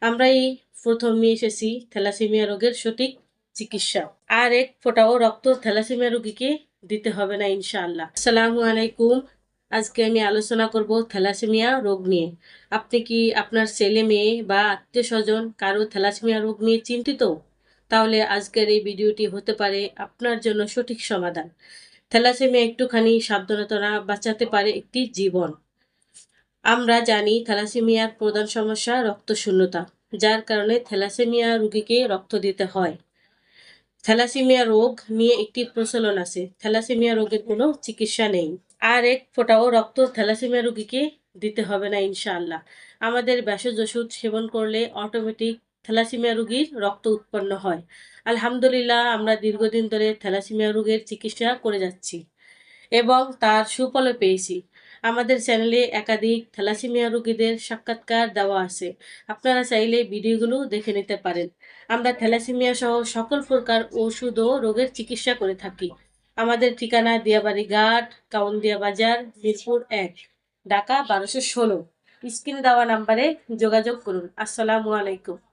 আমরা এই প্রথম এসেছি থ্যালাসেমিয়া রোগের সঠিক চিকিৎসা। আর এক ফোঁটাও রক্ত থ্যালাসেমিয়া রোগীকে দিতে হবে না, ইনশাআল্লাহ। আসসালামু আলাইকুম। আজকে আমি আলোচনা করব থ্যালাসেমিয়া রোগ নিয়ে। আপনি কি আপনার ছেলে মেয়ে বা আত্মীয় স্বজন কারও থ্যালাসেমিয়া রোগ নিয়ে চিন্তিত? তাহলে আজকের এই ভিডিওটি হতে পারে আপনার জন্য সঠিক সমাধান। থ্যালাসেমিয়া একটুখানি সাবধানতা বাঁচাতে পারে একটি জীবন। আমরা জানি থ্যালাসেমিয়ার প্রধান সমস্যা রক্তশূন্যতা, যার কারণে থ্যালাসেমিয়া রোগীকে রক্ত দিতে হয়। থ্যালাসেমিয়া রোগ নিয়ে একটি প্রচলন আছে, থ্যালাসেমিয়া রোগের কোনো চিকিৎসা নেই। আর এক ফোঁটাও রক্ত থ্যালাসেমিয়া রোগীকে দিতে হবে না, ইনশাআল্লাহ। আমাদের ভেষজ ওষুধ সেবন করলে অটোমেটিক থ্যালাসেমিয়া রোগীর রক্ত উৎপন্ন হয়। আলহামদুলিল্লাহ, আমরা দীর্ঘদিন ধরে থ্যালাসেমিয়া রোগের চিকিৎসা করে যাচ্ছি। এবং তার সুফলও পেয়েছি। আমাদের চ্যানেলে একাধিক থ্যালাসিমিয়া রোগীদের সাক্ষাৎকার দেওয়া আছে। আপনারা চাইলে ভিডিওগুলো দেখে নিতে পারেন। আমরা থ্যালাসিমিয়া সহ সকল প্রকার ওষুধ ও রোগের চিকিৎসা করে থাকি। আমাদের ঠিকানা দিয়াবাড়ি ঘাট, কাউন্দিয়া বাজার, মিরপুর এক, ঢাকা বারোশো ষোলো। স্ক্রিনে দেওয়া নাম্বারে যোগাযোগ করুন। আসসালামু আলাইকুম।